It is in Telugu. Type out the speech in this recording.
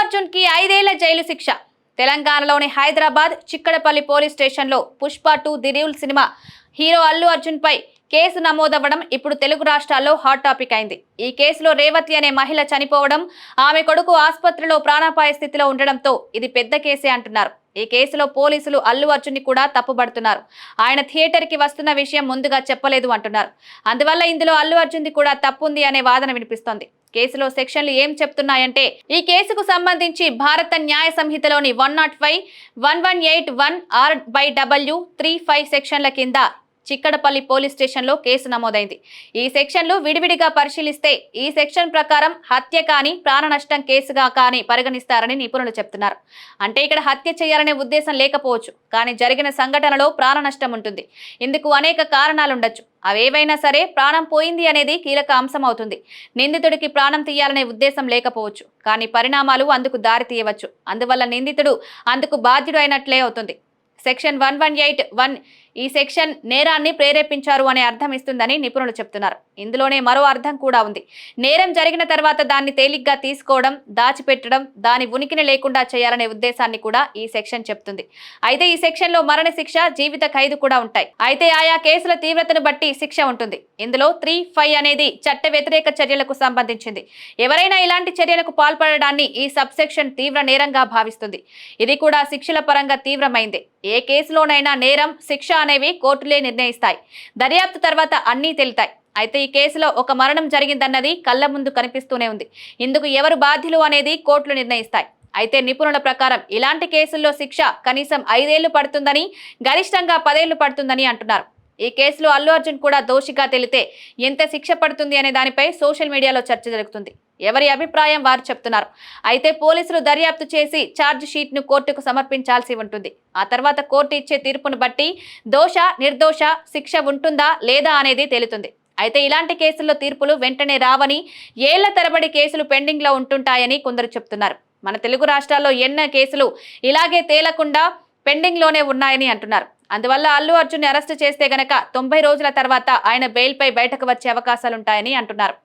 అర్జున్కి ఐదేళ్ళ జైలు శిక్ష. తెలంగాణలోని హైదరాబాద్ చిక్కడపల్లి పోలీస్ స్టేషన్లో పుష్ప టూ దిరివుల్ సినిమా. హీరో అల్లు అర్జున్ పై కేసు నమోదవ్వడం ఇప్పుడు తెలుగు రాష్ట్రాల్లో హాట్ టాపిక్ అయింది. ఈ కేసులో రేవతి అనే మహిళ చనిపోవడం ఆమె కొడుకు ఆసుపత్రిలో ప్రాణాపాయ స్థితిలో ఉండడంతో ఇది పెద్ద కేసే అంటున్నారు. ఈ కేసులో పోలీసులు అల్లు అర్జున్ కూడా తప్పుబడుతున్నారు. ఆయన థియేటర్కి వస్తున్న విషయం ముందుగా చెప్పలేదు అంటున్నారు. అందువల్ల ఇందులో అల్లు అర్జున్ది కూడా తప్పుంది అనే వాదన వినిపిస్తోంది. కేసులో సెక్షన్లు ఏం చెప్తున్నాయంటే ఈ కేసుకు సంబంధించి భారత న్యాయ సంహితలోని one not five one one eight one R by W three five సెక్షన్ల కింద చిక్కడపల్లి పోలీస్ స్టేషన్లో కేసు నమోదైంది. ఈ సెక్షన్లు విడివిడిగా పరిశీలిస్తే ఈ సెక్షన్ ప్రకారం హత్య కానీ ప్రాణ నష్టం కేసుగా కానీ పరిగణిస్తారని నిపుణులు చెప్తున్నారు. అంటే ఇక్కడ హత్య చేయాలనే ఉద్దేశం లేకపోవచ్చు కానీ జరిగిన సంఘటనలో ప్రాణ నష్టం ఉంటుంది. ఇందుకు అనేక కారణాలుండొచ్చు అవేవైనా సరే ప్రాణం పోయింది అనేది కీలక అంశం అవుతుంది. నిందితుడికి ప్రాణం తీయాలనే ఉద్దేశం లేకపోవచ్చు కానీ పరిణామాలు అందుకు దారి తీయవచ్చు. అందువల్ల నిందితుడు అందుకు బాధ్యుడు అయినట్లే అవుతుంది. Section one one eight one ఈ సెక్షన్ నేరాన్ని ప్రేరేపించారు అనే అర్థం ఇస్తుందని నిపుణులు చెప్తున్నారు. ఇందులోనే మరో అర్థం కూడా ఉంది. నేరం జరిగిన తర్వాత దాన్ని తేలిగ్గా తీసుకోవడం దాచిపెట్టడం దాని ఉనికిని లేకుండా చేయాలనే ఉద్దేశాన్ని కూడా ఈ సెక్షన్ చెప్తుంది. అయితే ఈ సెక్షన్లో మరణ శిక్ష జీవిత ఖైదు కూడా ఉంటాయి. అయితే ఆయా కేసుల తీవ్రతను బట్టి శిక్ష ఉంటుంది. ఇందులో త్రీ ఫైవ్ అనేది చట్ట వ్యతిరేక చర్యలకు సంబంధించింది. ఎవరైనా ఇలాంటి చర్యలకు పాల్పడడాన్ని ఈ సబ్ సెక్షన్ తీవ్ర నేరంగా భావిస్తుంది. ఇది కూడా శిక్షల పరంగా తీవ్రమైంది. ఏ కేసులోనైనా నేరం శిక్ష అనేవి కోర్టులే నిర్ణయిస్తాయి. దర్యాప్తు తర్వాత అన్నీ తెలుతాయి. అయితే ఈ కేసులో ఒక మరణం జరిగిందన్నది కళ్ళ ముందు కనిపిస్తూనే ఉంది. ఇందుకు ఎవరు బాధ్యులు అనేది కోర్టులు నిర్ణయిస్తాయి. అయితే నిపుణుల ప్రకారం ఇలాంటి కేసుల్లో శిక్ష కనీసం ఐదేళ్ళు పడుతుందని గరిష్టంగా పదేళ్ళు పడుతుందని అంటున్నారు. ఈ కేసులో అల్లు అర్జున్ కూడా దోషిగా తెలితే ఎంత శిక్ష పడుతుంది అనే దానిపై సోషల్ మీడియాలో చర్చ జరుగుతుంది. ఎవరి అభిప్రాయం వారు చెప్తున్నారు. అయితే పోలీసులు దర్యాప్తు చేసి ఛార్జ్ షీట్ను కోర్టుకు సమర్పించాల్సి ఉంటుంది. ఆ తర్వాత కోర్టు ఇచ్చే తీర్పును బట్టి దోష నిర్దోష శిక్ష ఉంటుందా లేదా అనేది తేలుతుంది. అయితే ఇలాంటి కేసుల్లో తీర్పులు వెంటనే రావని ఏళ్ళ తరబడి కేసులు పెండింగ్లో ఉంటుంటాయని కొందరు చెప్తున్నారు. మన తెలుగు రాష్ట్రాల్లో ఎన్న కేసులు ఇలాగే తేలకుండా పెండింగ్లోనే ఉన్నాయని అంటున్నారు. అందువల్ల అల్లు అర్జున్ అరెస్ట్ చేస్తే గనక తొంభై రోజుల తర్వాత ఆయన బెయిల్పై బయటకు వచ్చే అవకాశాలుంటాయని అంటున్నారు.